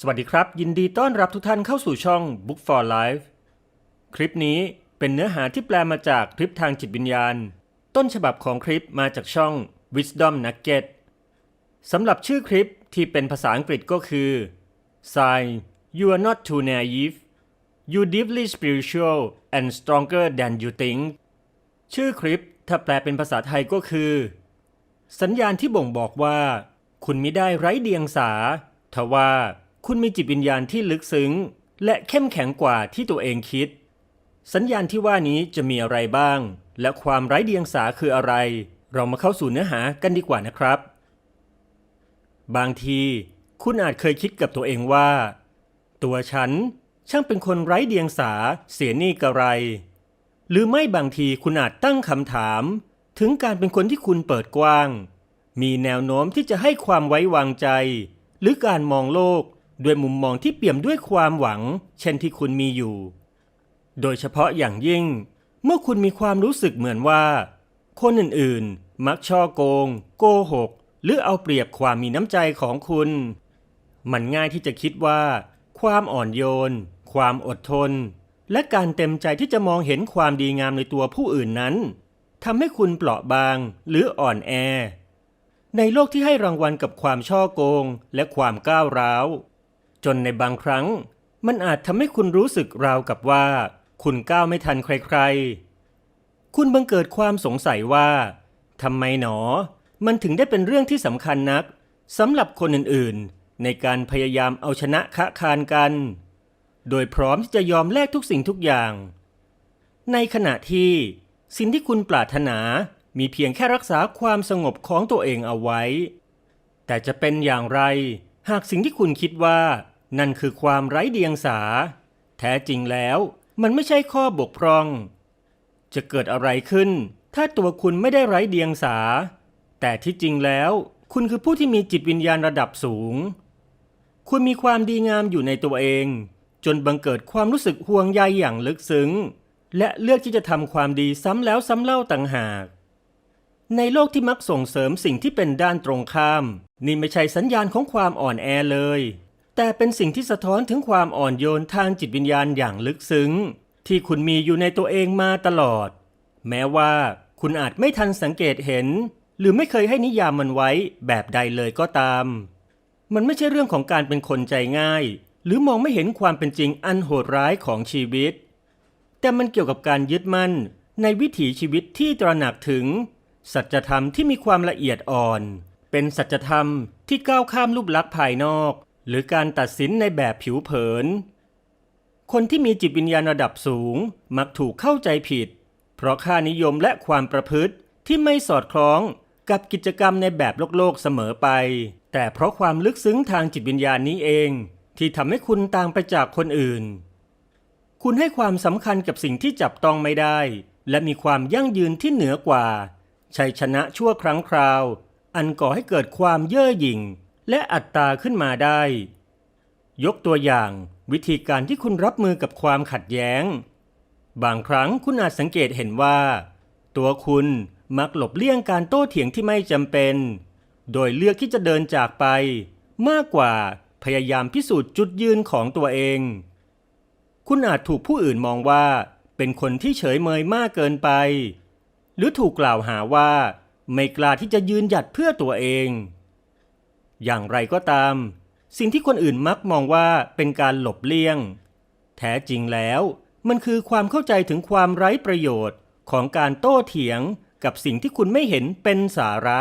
สวัสดีครับ ยินดีต้อนรับทุกท่านเข้าสู่ช่อง Book for Life คลิปนี้เป็นเนื้อหาที่แปลมาจากคลิปทางจิตวิญญาณ ต้นฉบับของคลิปมาจากช่อง Wisdom Nugget สำหรับชื่อคลิปที่เป็นภาษาอังกฤษก็คือ Sign you are not too naive you deeply spiritual and stronger than you think ชื่อคลิปถ้าแปลเป็นภาษาไทยก็คือ สัญญาณที่บ่งบอกว่า คุณมิได้ไร้เดียงสาทว่า คุณมีจิตวิญญาณที่ลึกซึ้ง และเข้มแข็งกว่าที่ตัวเองคิด สัญญาณที่ว่านี้จะมีอะไรบ้าง และความไร้เดียงสาคืออะไร เรามาเข้าสู่เนื้อหากันดีกว่านะครับ บางที คุณอาจเคยคิดกับตัวเองว่า ตัวฉันช่างเป็นคนไร้เดียงสาเสียนี่กระไร หรือไม่บางทีคุณอาจตั้งคำถาม ถึงการเป็นคนที่คุณเปิดกว้าง มีแนวโน้มที่จะให้ความไว้วางใจ หรือการมองโลก ด้วยมุมมองที่เปี่ยมด้วยความหวัง เช่นที่คุณมีอยู่ โดยเฉพาะอย่างยิ่ง เมื่อคุณมีความรู้สึกเหมือนว่า คนอื่นๆ มักช่อโกง โกหก หรือเอาเปรียบความมีน้ำใจของคุณ มันง่ายที่จะคิดว่า ความอ่อนโยน ความอดทน และการเต็มใจที่จะมองเห็นความดีงามในตัวผู้อื่นนั้นทำให้คุณเปราะบางหรืออ่อนแอ ในโลกที่ให้รางวัลกับความช่อโกงและความก้าวร้าว จนในบางครั้ง มันอาจทำให้คุณรู้สึกราวกับว่า คุณก้าวไม่ทันใครๆ คุณบังเกิดความสงสัยว่าทำไมหนอ มันถึงได้เป็นเรื่องที่สำคัญนักสำหรับคนอื่นๆ ในการพยายามเอาชนะคะคานกัน โดยพร้อมที่จะยอมแลกทุกสิ่งทุกอย่าง ในขณะที่ สิ่งที่คุณปรารถนามีเพียงแค่รักษาความสงบของตัวเองเอาไว้ แต่จะเป็นอย่างไร หากสิ่งที่คุณคิดว่า นั่นคือความไร้เดียงสา แท้จริงแล้วมันไม่ใช่ข้อบกพร่อง จะเกิดอะไรขึ้น ถ้าตัวคุณไม่ได้ไร้เดียงสา แต่ที่จริงแล้ว คุณคือผู้ที่มีจิตวิญญาณระดับสูง คุณมีความดีงามอยู่ในตัวเอง จนบังเกิดความรู้สึกห่วงใยอย่างลึกซึ้ง และเลือกที่จะทำความดีซ้ำแล้วซ้ำเล่าต่างหากในโลกที่มักส่งเสริมสิ่งที่เป็นด้านตรงข้าม นี่ไม่ใช่สัญญาณของความอ่อนแอเลย แต่เป็นสิ่งที่สะท้อนถึงความอ่อนโยนทางจิตวิญญาณอย่างลึกซึ้ง ที่คุณมีอยู่ในตัวเองมาตลอด แม้ว่าคุณอาจไม่ทันสังเกตเห็น หรือไม่เคยให้นิยามมันไว้แบบใดเลยก็ตาม มันไม่ใช่เรื่องของการเป็นคนใจง่าย หรือมองไม่เห็นความเป็นจริงอันโหดร้ายของชีวิต แต่มันเกี่ยวกับการยึดมั่นในวิถีชีวิตที่ตระหนักถึง สัจธรรมที่มีความละเอียดอ่อน เป็นสัจธรรมที่ก้าวข้ามรูปลักษณ์ภายนอก หรือการตัดสินในแบบผิวเผิน คนที่มีจิตวิญญาณระดับสูงมักถูกเข้าใจผิด เพราะค่านิยมและความประพฤติที่ไม่สอดคล้องกับกิจกรรมในแบบโลกโลกเสมอไป แต่เพราะความลึกซึ้งทางจิตวิญญาณนี้เอง ที่ทำให้คุณต่างไปจากคนอื่น คุณให้ความสำคัญกับสิ่งที่จับต้องไม่ได้ และมีความยั่งยืนที่เหนือกว่าชัยชนะชั่วครั้งคราว อันก่อให้เกิดความเย่อหยิ่ง และอัตตาขึ้นมาได้ ยกตัวอย่างวิธีการที่คุณรับมือกับความขัดแย้ง บางครั้งคุณอาจสังเกตเห็นว่า ตัวคุณมักหลบเลี่ยงการโต้เถียงที่ไม่จำเป็น โดยเลือกที่จะเดินจากไป มากกว่าพยายามพิสูจน์จุดยืนของตัวเอง คุณอาจถูกผู้อื่นมองว่า เป็นคนที่เฉยเมยมากเกินไป หรือถูกกล่าวหาว่า ไม่กล้าที่จะยืนหยัดเพื่อตัวเอง อย่างไรก็ตาม สิ่งที่คนอื่นมักมองว่าเป็นการหลบเลี่ยง แท้จริงแล้วมันคือความเข้าใจถึงความไร้ประโยชน์ของการโต้เถียงกับสิ่งที่คุณไม่เห็นเป็นสาระ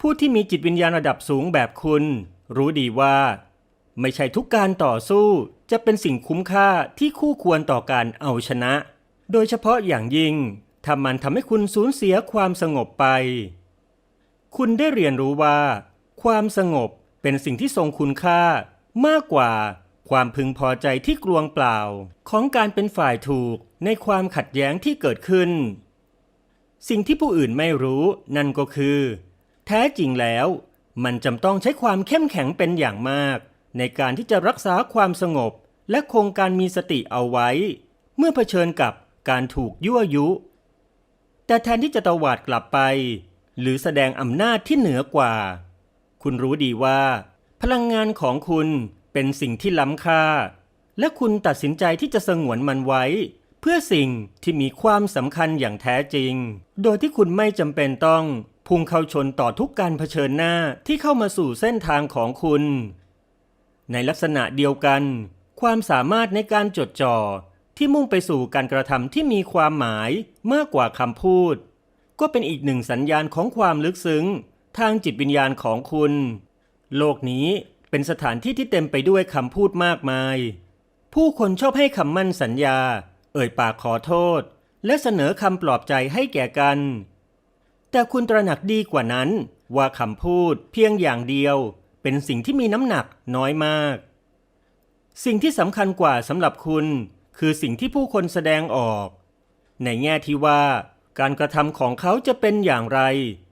ผู้ที่มีจิตวิญญาณระดับสูงแบบคุณ รู้ดีว่า ไม่ใช่ทุกการต่อสู้จะเป็นสิ่งคุ้มค่าที่คู่ควรต่อการเอาชนะ โดยเฉพาะอย่างยิ่งถ้ามันทำให้คุณสูญเสียความสงบไป คุณได้เรียนรู้ว่า ความสงบเป็นสิ่งที่ทรงคุณค่ามากกว่า ความพึงพอใจที่กลวงเปล่า ของการเป็นฝ่ายถูกในความขัดแย้งที่เกิดขึ้น สิ่งที่ผู้อื่นไม่รู้นั่นก็คือ แท้จริงแล้ว มันจำต้องใช้ความเข้มแข็งเป็นอย่างมาก ในการที่จะรักษาความสงบ และคงการมีสติเอาไว้ เมื่อเผชิญกับการถูกยั่วยุ แต่แทนที่จะตวาดกลับไป หรือแสดงอำนาจที่เหนือกว่า คุณรู้ดีว่า พลังงานของคุณเป็นสิ่งที่ล้ำค่า และคุณตัดสินใจที่จะสงวนมันไว้ เพื่อสิ่งที่มีความสำคัญอย่างแท้จริง โดยที่คุณไม่จำเป็นต้องพุ่งเข้าชนต่อทุกการเผชิญหน้าที่เข้ามาสู่เส้นทางของคุณ ในลักษณะเดียวกัน ความสามารถในการจดจ่อที่มุ่งไปสู่การกระทำที่มีความหมายมากกว่าคำพูด ก็เป็นอีกหนึ่งสัญญาณของความลึกซึ้ง ทางจิตวิญญาณของคุณ โลกนี้เป็นสถานที่ที่เต็มไปด้วยคำพูดมากมาย ผู้คนชอบให้คำมั่นสัญญา เอ่ยปากขอโทษ และเสนอคำปลอบใจให้แก่กัน แต่คุณตระหนักดีกว่านั้น ว่าคำพูดเพียงอย่างเดียว เป็นสิ่งที่มีน้ำหนักน้อยมาก สิ่งที่สำคัญกว่าสำหรับคุณ คือสิ่งที่ผู้คนแสดงออก ในแง่ที่ว่า การกระทำของเขาจะเป็นอย่างไร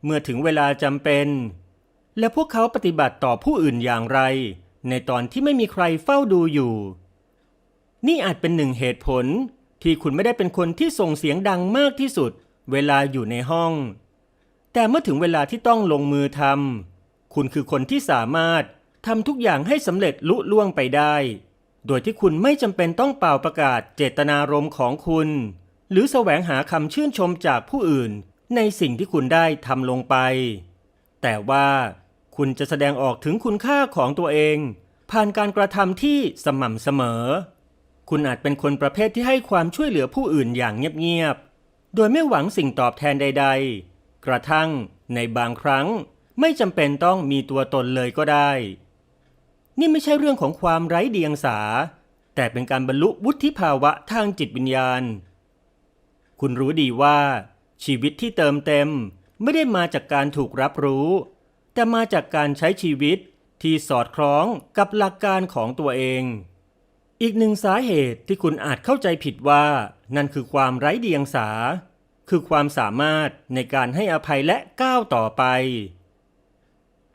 เมื่อถึงเวลาจำเป็น และพวกเขาปฏิบัติต่อผู้อื่นอย่างไร ในตอนที่ไม่มีใครเฝ้าดูอยู่ นี่อาจเป็นหนึ่งเหตุผลที่คุณไม่ได้เป็นคนที่ส่งเสียงดังมากที่สุด เวลาอยู่ในห้อง แต่เมื่อถึงเวลาที่ต้องลงมือทำคุณคือคนที่สามารถทำทุกอย่างให้สำเร็จลุล่วงไปได้ โดยที่คุณไม่จำเป็นต้องเป่าประกาศเจตนารมณ์ของคุณ หรือแสวงหาคำชื่นชมจากผู้อื่น ในสิ่งที่คุณได้ทำลงไป แต่ว่าคุณจะแสดงออกถึงคุณค่าของตัวเอง ผ่านการกระทำที่สม่ำเสมอ คุณอาจเป็นคนประเภทที่ให้ความช่วยเหลือผู้อื่นอย่างเงียบๆ โดยไม่หวังสิ่งตอบแทนใด ๆ กระทั่งในบางครั้งไม่จำเป็นต้องมีตัวตนเลยก็ได้ นี่ไม่ใช่เรื่องของความไร้เดียงสา แต่เป็นการบรรลุวุฒิภาวะทางจิตวิญญาณ คุณรู้ดีว่า ชีวิตที่เติมเต็มไม่ได้มาจากการถูกรับรู้ แต่มาจากการใช้ชีวิตที่สอดคล้องกับหลักการของตัวเอง อีกหนึ่งสาเหตุที่คุณอาจเข้าใจผิดว่า นั่นคือความไร้เดียงสา คือความสามารถในการให้อภัยและก้าวต่อไป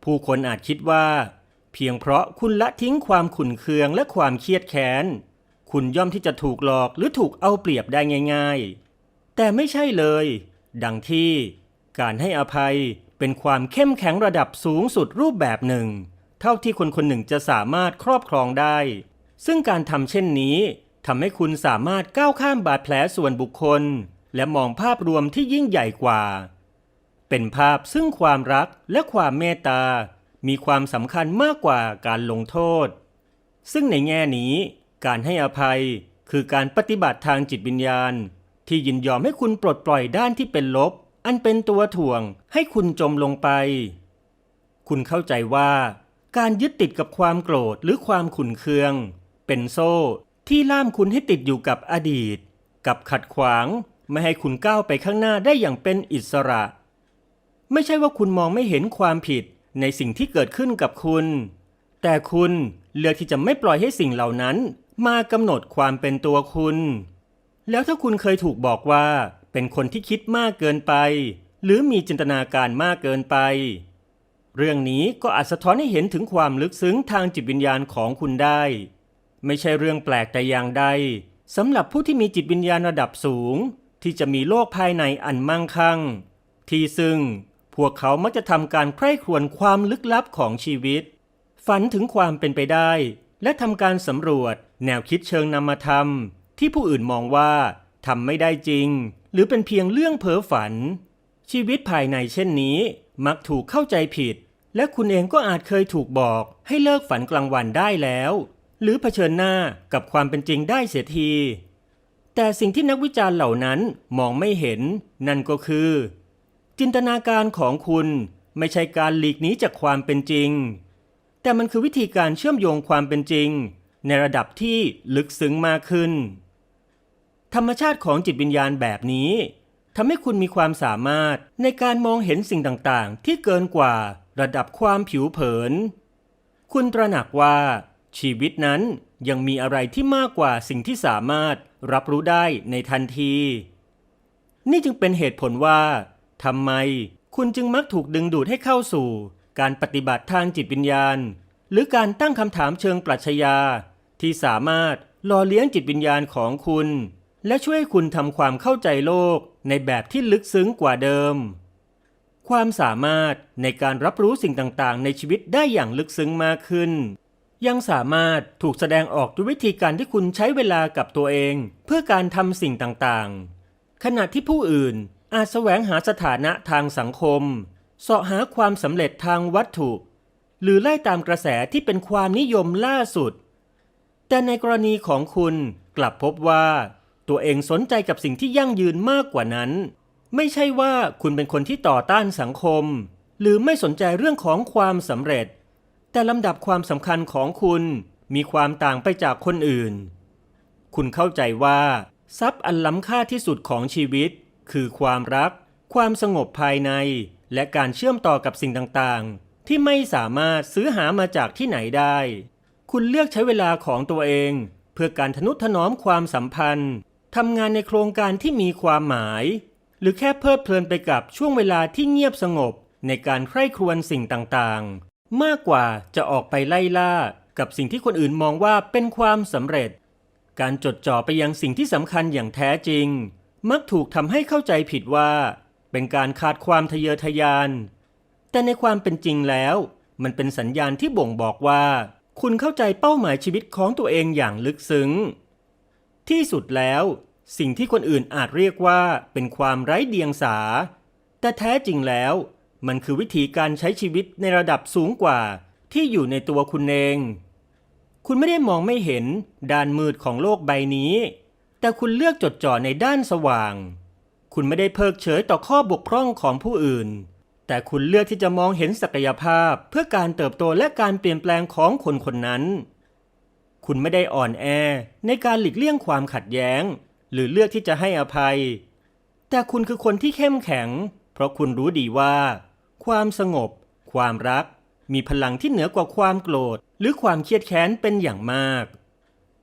ผู้คนอาจคิดว่า เพียงเพราะคุณละทิ้งความขุ่นเคืองและความเครียดแค้น คุณย่อมที่จะถูกหลอกหรือถูกเอาเปรียบได้ง่าย ๆ แต่ไม่ใช่เลย ดังที่การให้อภัยเป็นความเข้มแข็งระดับสูงสุดรูปแบบหนึ่ง เท่าที่คนคนหนึ่งจะสามารถครอบครองได้ ซึ่งการทำเช่นนี้ทำให้คุณสามารถก้าวข้ามบาดแผลส่วนบุคคล และมองภาพรวมที่ยิ่งใหญ่กว่า เป็นภาพซึ่งความรักและความเมตตา มีความสำคัญมากกว่าการลงโทษ ซึ่งในแง่นี้ การให้อภัยคือการปฏิบัติทางจิตวิญญาณ ที่ยินยอมให้คุณปลดปล่อยด้านที่เป็นลบ อันเป็นตัวถ่วงให้คุณจมลงไป คุณเข้าใจว่า การยึดติดกับความโกรธหรือความขุนเคือง เป็นโซ่ที่ล่ามคุณให้ติดอยู่กับอดีต กับขัดขวางไม่ให้คุณก้าวไปข้างหน้าได้อย่างเป็นอิสระ ไม่ใช่ว่าคุณมองไม่เห็นความผิดในสิ่งที่เกิดขึ้นกับคุณ แต่คุณเลือกที่จะไม่ปล่อยให้สิ่งเหล่านั้น มากำหนดความเป็นตัวคุณ แล้วถ้าคุณเคยถูกบอกว่า เป็นคนที่คิดมากเกินไป หรือมีจินตนาการมากเกินไป เรื่องนี้ก็อาจสะท้อนให้เห็นถึงความลึกซึ้งทางจิตวิญญาณของคุณได้ ไม่ใช่เรื่องแปลกแต่อย่างใดสำหรับผู้ที่มีจิตวิญญาณระดับสูง ที่จะมีโลกภายในอันมั่งคั่ง ที่ซึ่งพวกเขามักจะทำการใคร่ครวญความลึกลับของชีวิต ฝันถึงความเป็นไปได้ และทำการสำรวจ แนวคิดเชิงนามธรรม ที่ผู้อื่นมองว่าทำไม่ได้จริง หรือเป็นเพียงเรื่องเพ้อฝัน ชีวิตภายในเช่นนี้ มักถูกเข้าใจผิด และคุณเองก็อาจเคยถูกบอกให้เลิกฝันกลางวันได้แล้ว หรือเผชิญหน้ากับความเป็นจริงได้เสียทีแต่สิ่งที่นักวิจารณ์เหล่านั้นมองไม่เห็น นั่นก็คือ จินตนาการของคุณไม่ใช่การหลีกหนีจากความเป็นจริง แต่มันคือวิธีการเชื่อมโยงความเป็นจริง ในระดับที่ลึกซึ้งมากขึ้น ธรรมชาติของจิตวิญญาณแบบนี้ทำให้คุณมีความสามารถในการมองเห็นสิ่งต่างๆ ที่เกินกว่าระดับความผิวเผิน คุณตระหนักว่า ชีวิตนั้นยังมีอะไรที่มากกว่าสิ่งที่สามารถรับรู้ได้ในทันที นี่จึงเป็นเหตุผลว่าทำไมคุณจึงมักถูกดึงดูดให้เข้าสู่ การปฏิบัติทางจิตวิญญาณ หรือการตั้งคำถามเชิงปรัชญาที่สามารถหล่อเลี้ยงจิตวิญญาณของคุณ และช่วยคุณทำความเข้าใจโลกในแบบที่ลึกซึ้งกว่าเดิม ความสามารถในการรับรู้สิ่งต่างๆ ในชีวิตได้อย่างลึกซึ้งมากขึ้น ยังสามารถถูกแสดงออกด้วยวิธีการที่คุณใช้เวลากับตัวเอง เพื่อการทำสิ่งต่างๆ ขณะที่ผู้อื่นอาจแสวงหาสถานะทางสังคมเสาะหาความสำเร็จทางวัตถุ หรือไล่ตามกระแสที่เป็นความนิยมล่าสุด แต่ในกรณีของคุณกลับพบว่า ตัวเองสนใจกับสิ่งที่ยั่งยืนมากกว่านั้น ไม่ใช่ว่าคุณเป็นคนที่ต่อต้านสังคม หรือไม่สนใจเรื่องของความสำเร็จ แต่ลำดับความสำคัญของคุณมีความต่างไปจากคนอื่น คุณเข้าใจว่า ทรัพย์อันล้ำค่าที่สุดของชีวิต คือความรัก ความสงบภายใน และการเชื่อมต่อกับสิ่งต่างๆ ที่ไม่สามารถซื้อหามาจากที่ไหนได้ คุณเลือกใช้เวลาของตัวเอง เพื่อการทนุถนอมความสัมพันธ์ ทำงานในโครงการที่มีความหมาย หรือแค่เพลิดเพลินไปกับช่วงเวลาที่เงียบสงบในการใคร่ครวญสิ่งต่างๆ มากกว่าจะออกไปไล่ล่า กับสิ่งที่คนอื่นมองว่าเป็นความสำเร็จ การจดจ่อไปยังสิ่งที่สำคัญอย่างแท้จริง มักถูกทำให้เข้าใจผิดว่า เป็นการขาดความทะเยอทะยาน แต่ในความเป็นจริงแล้ว มันเป็นสัญญาณที่บ่งบอกว่า คุณเข้าใจเป้าหมายชีวิตของตัวเองอย่างลึกซึ้ง ที่สุดแล้ว สิ่งที่คนอื่นอาจเรียกว่าเป็นความไร้เดียงสา แต่แท้จริงแล้ว มันคือวิธีการใช้ชีวิตในระดับสูงกว่าที่อยู่ในตัวคุณเอง คุณไม่ได้มองไม่เห็นด้านมืดของโลกใบนี้ แต่คุณเลือกจดจ่อในด้านสว่าง คุณไม่ได้เพิกเฉยต่อข้อบกพร่องของผู้อื่น แต่คุณเลือกที่จะมองเห็นศักยภาพเพื่อการเติบโตและการเปลี่ยนแปลงของคนคนนั้น คุณไม่ได้อ่อนแอในการหลีกเลี่ยงความขัดแย้ง หรือเลือกที่จะให้อภัย แต่คุณคือคนที่เข้มแข็ง เพราะคุณรู้ดีว่า ความสงบ ความรัก มีพลังที่เหนือกว่าความโกรธ หรือความเครียดแค้นเป็นอย่างมาก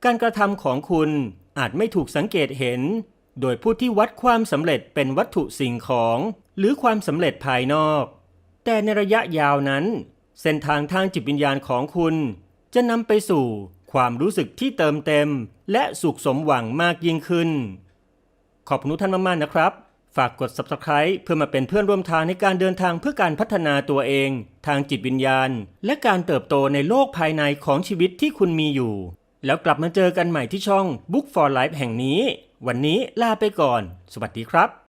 การกระทำของคุณอาจไม่ถูกสังเกตเห็น โดยผู้ที่วัดความสำเร็จเป็นวัตถุสิ่งของ หรือความสำเร็จภายนอก แต่ในระยะยาวนั้น เส้นทางทางจิตวิญญาณของคุณจะนำไปสู่ ความรู้สึกที่เติมเต็ม และสุขสมหวังมากยิ่งขึ้น ขอบคุณทุกท่านมากๆนะครับ ฝากกด subscribe เพื่อมาเป็นเพื่อนร่วมทางในการเดินทางเพื่อการพัฒนาตัวเอง ทางจิตวิญญาณ และการเติบโตในโลกภายในของชีวิตที่คุณมีอยู่ แล้วกลับมาเจอกันใหม่ที่ช่อง Book for Life แห่งนี้ วันนี้ลาไปก่อน สวัสดีครับ